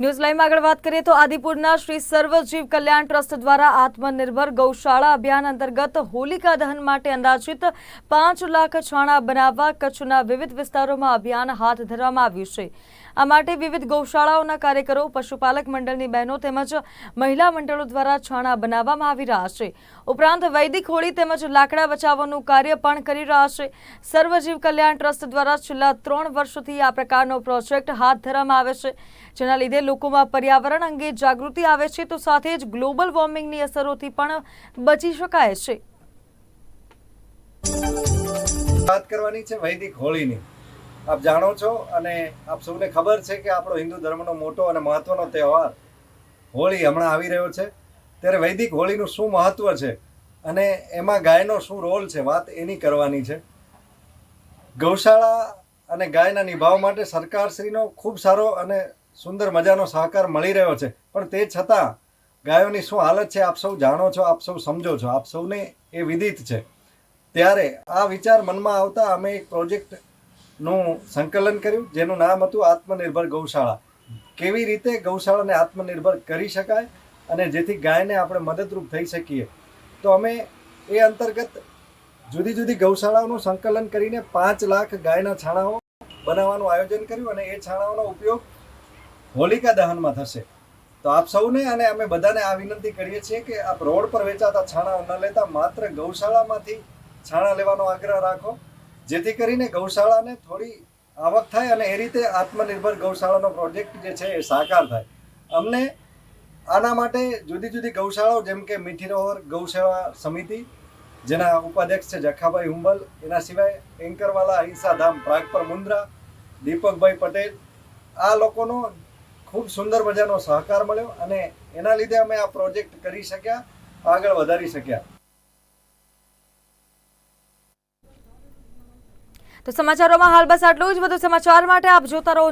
News લાઈવમાં આગળ વાત કરીએ તો આદિપુરના શ્રી સર્વજીવ કલ્યાણ ટ્રસ્ટ દ્વારા આત્મનિર્ભર ગૌશાળા અભિયાન અંતર્ગત હોલિકા દહન માટે અંદાજિત પાંચ લાખ છાણા બનાવવા કચ્છના વિવિધ વિસ્તારોમાં અભિયાન હાથ ધરવામાં આવ્યું છે. આ માટે વિવિધ ગૌશાળાઓના કાર્યકરો, પશુપાલક મંડળની બહેનો તેમજ મહિલા મંડળો દ્વારા છાણા બનાવવામાં આવી રહ્યા છે. ઉપરાંત વૈદિક હોળી તેમજ લાકડા બચાવવાનું કાર્ય પણ કરી રહ્યા છે. સર્વજીવ કલ્યાણ ટ્રસ્ટ દ્વારા છેલ્લા ત્રણ વર્ષોથી આ પ્રકારનો પ્રોજેક્ટ હાથ ધરવામાં આવે છે, જેના લીધે લોકોમાં પર્યાવરણ અંગે જાગૃતિ આવે છે, તો સાથે જ ગ્લોબલ વોર્મિંગની અસરોથી પણ બચી શકાય છે. વાત કરવાની છે વૈદિક હોળીની. આપ જાણો છો અને આપ સૌને ખબર છે કે આપણો હિન્દુ ધર્મનો મોટો અને મહત્વનો તહેવાર હોળી હમણાં આવી રહ્યો છે. ત્યારે વૈદિક હોળીનું શું મહત્વ છે અને એમાં ગાયનો શું રોલ છે, વાત એની કરવાની છે. ગૌશાળા અને ગાયના નિભાવ માટે સરકારશ્રીનો ખૂબ સારો અને સુંદર મજાનો સહકાર મળી રહ્યો છે. પણ તે છતાં, ગાયોની શું હાલત છે આપ સૌ જાણો છો, આપ સૌ સમજો છો, આપ સૌને એ વિદિત છે. ત્યારે આ વિચાર મનમાં આવતા અમે એક પ્રોજેક્ટનું સંકલન કર્યું, જેનું નામ હતું આત્મનિર્ભર ગૌશાળા. કેવી રીતે ગૌશાળાને આત્મનિર્ભર કરી શકાય અને જેથી ગાયને આપણે મદદરૂપ થઈ શકીએ? તો અમે એ અંતર્ગત જુદી જુદી ગૌશાળાઓનું સંકલન કરીને પાંચ લાખ ગાયના છાણાઓ બનાવવાનું આયોજન કર્યું અને એ છાણાઓનો ઉપયોગ હોલિકા દહનમાં થશે. તો આપ સૌને અને અમે બધાને આ વિનંતી કરીએ છીએ કે આપ રોડ પર વેચાતા છાણા ન લેતા, માત્ર ગૌશાળામાંથી છાણા લેવાનો આગ્રહ રાખો. જેથી કરીને ગૌશાળાને થોડી આવક થાય અને એ રીતે આત્મનિર્ભર ગૌશાળાનો પ્રોજેક્ટ જે છે એ સાકાર થાય. અમને આના માટે જુદી જુદી ગૌશાળાઓ, જેમ કે મીઠીરોહર ગૌશાળા સમિતિ, જેના ઉપાધ્યક્ષ છે જખાભાઈ હુંબલ, એના સિવાય એન્કરવાલા અહિંસા ધામ પ્રાગપર મુન્દ્રા, દીપકભાઈ પટેલ, આ લોકોનો ખૂબ સુંદર મજાનો સહકાર મળ્યો અને એના લીધે અમે આ પ્રોજેક્ટ કરી શક્યા, આગળ વધારી શક્યા. તો સમાચારોમાં હાલ બસ આટલું જ. વધુ સમાચાર માટે આપ જોતા રહો